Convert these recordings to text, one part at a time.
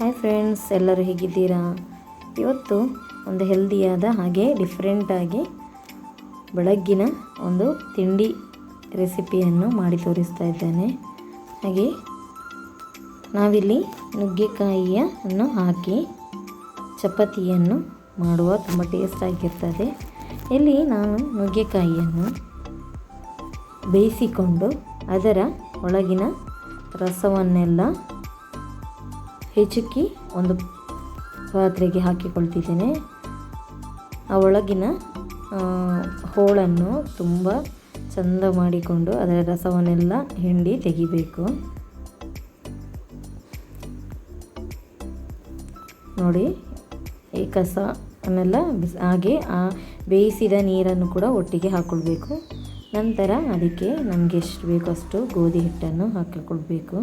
Hi friends ಎಲ್ಲರೂ ಹೇಗಿದ್ದೀರಾ? ಇವತ್ತು ಒಂದು ಹೆಲ್ದಿಯಾದ ಹಾಗೆ ಡಿಫ್ರೆಂಟಾಗಿ ಬೆಳಗ್ಗಿನ ಒಂದು ತಿಂಡಿ ರೆಸಿಪಿಯನ್ನು ಮಾಡಿ ತೋರಿಸ್ತಾ ಇದ್ದೇನೆ. ಹಾಗೆ ನಾವಿಲ್ಲಿ ನುಗ್ಗೆಕಾಯಿಯನ್ನು ಹಾಕಿ ಚಪಾತಿಯನ್ನು ಮಾಡುವ ತುಂಬ ಟೇಸ್ಟಾಗಿರ್ತದೆ ಇಲ್ಲಿ ನಾನು ನುಗ್ಗೆಕಾಯಿಯನ್ನು ಬೇಯಿಸಿಕೊಂಡು ಅದರ ಒಳಗಿನ ರಸವನ್ನೆಲ್ಲ ಹೆಚ್ಚುಕಿ ಒಂದು ಪಾತ್ರೆಗೆ ಹಾಕಿಕೊಳ್ತಿದ್ದೇನೆ. ಆ ಒಳಗಿನ ಹೋಳನ್ನು ತುಂಬ ಚಂದ ಮಾಡಿಕೊಂಡು ಅದರ ರಸವನ್ನೆಲ್ಲ ಹಿಂಡಿ ತೆಗಿಬೇಕು. ನೋಡಿ, ಈ ಕಸವನ್ನೆಲ್ಲ ಬಿಸ್, ಹಾಗೆ ಆ ಬೇಯಿಸಿದ ನೀರನ್ನು ಕೂಡ ಒಟ್ಟಿಗೆ ಹಾಕ್ಕೊಳ್ಬೇಕು ನಂತರ ಅದಕ್ಕೆ ನಮಗೆ ಎಷ್ಟು ಬೇಕೋ ಅಷ್ಟು ಗೋಧಿ ಹಿಟ್ಟನ್ನು ಹಾಕಿಕೊಳ್ಬೇಕು.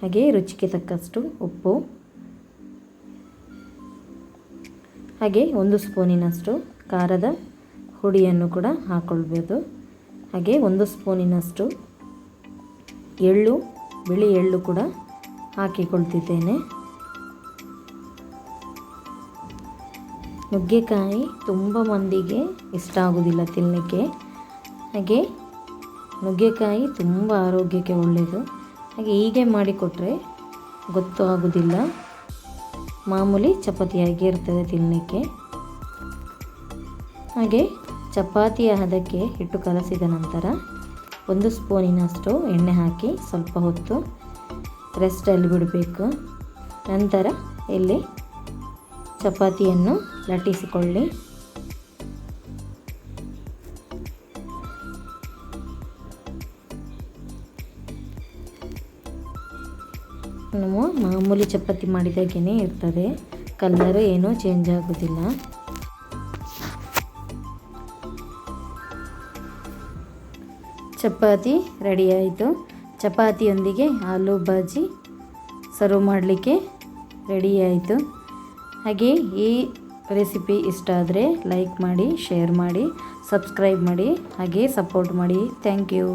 ಹಾಗೆ ರುಚಿಗೆ ತಕ್ಕಷ್ಟು ಉಪ್ಪು. ಹಾಗೆ ಒಂದು ಸ್ಪೂನಿನಷ್ಟು ಖಾರದ ಹುಡಿಯನ್ನು ಕೂಡ ಹಾಕ್ಕೊಳ್ಬೋದು ಹಾಗೆ ಒಂದು ಸ್ಪೂನಿನಷ್ಟು ಎಳ್ಳು, ಬಿಳಿ ಎಳ್ಳು ಕೂಡ ಹಾಕಿಕೊಳ್ತಿದ್ದೇನೆ. ನುಗ್ಗೆಕಾಯಿ ತುಂಬ ಮಂದಿಗೆ ಇಷ್ಟ ಆಗೋದಿಲ್ಲ ತಿನ್ನಲಿಕ್ಕೆ. ಹಾಗೆ ನುಗ್ಗೆಕಾಯಿ ತುಂಬ ಆರೋಗ್ಯಕ್ಕೆ ಒಳ್ಳೆಯದು. ಹಾಗೆ ಹೀಗೆ ಮಾಡಿಕೊಟ್ರೆ ಗೊತ್ತು ಆಗೋದಿಲ್ಲ. ಮಾಮೂಲಿ ಚಪಾತಿಯಾಗಿ ಇರ್ತದೆ ತಿನ್ನಲಿಕ್ಕೆ ಹಾಗೆ ಚಪಾತಿಯ ಹದಕ್ಕೆ ಹಿಟ್ಟು ಕಲಸಿದ ನಂತರ ಒಂದು ಸ್ಪೂನಿನಷ್ಟು ಎಣ್ಣೆ ಹಾಕಿ ಸ್ವಲ್ಪ ಹೊತ್ತು ರೆಸ್ಟಲ್ಲಿ ಬಿಡಬೇಕು. ನಂತರ ಇಲ್ಲಿ ಚಪಾತಿಯನ್ನು ಲಟ್ಟಿಸಿಕೊಳ್ಳಿ. ನಾವು ಮಾಮೂಲಿ ಚಪಾತಿ ಮಾಡಿದಾಗೇ ಇರ್ತದೆ. ಕಲ್ಲರ್ ಏನೂ ಚೇಂಜ್ ಆಗೋದಿಲ್ಲ. ಚಪಾತಿ ರೆಡಿ ಆಯಿತು. ಚಪಾತಿಯೊಂದಿಗೆ ಆಲೂ ಬಾಜಿ ಸರ್ವ್ ಮಾಡಲಿಕ್ಕೆ ರೆಡಿ ಆಯಿತು. ಹಾಗೆ ಈ ರೆಸಿಪಿ ಇಷ್ಟ ಆದರೆ ಲೈಕ್ ಮಾಡಿ ಶೇರ್ ಮಾಡಿ ಸಬ್ಸ್ಕ್ರೈಬ್ ಮಾಡಿ, ಹಾಗೆ ಸಪೋರ್ಟ್ ಮಾಡಿ. Thank you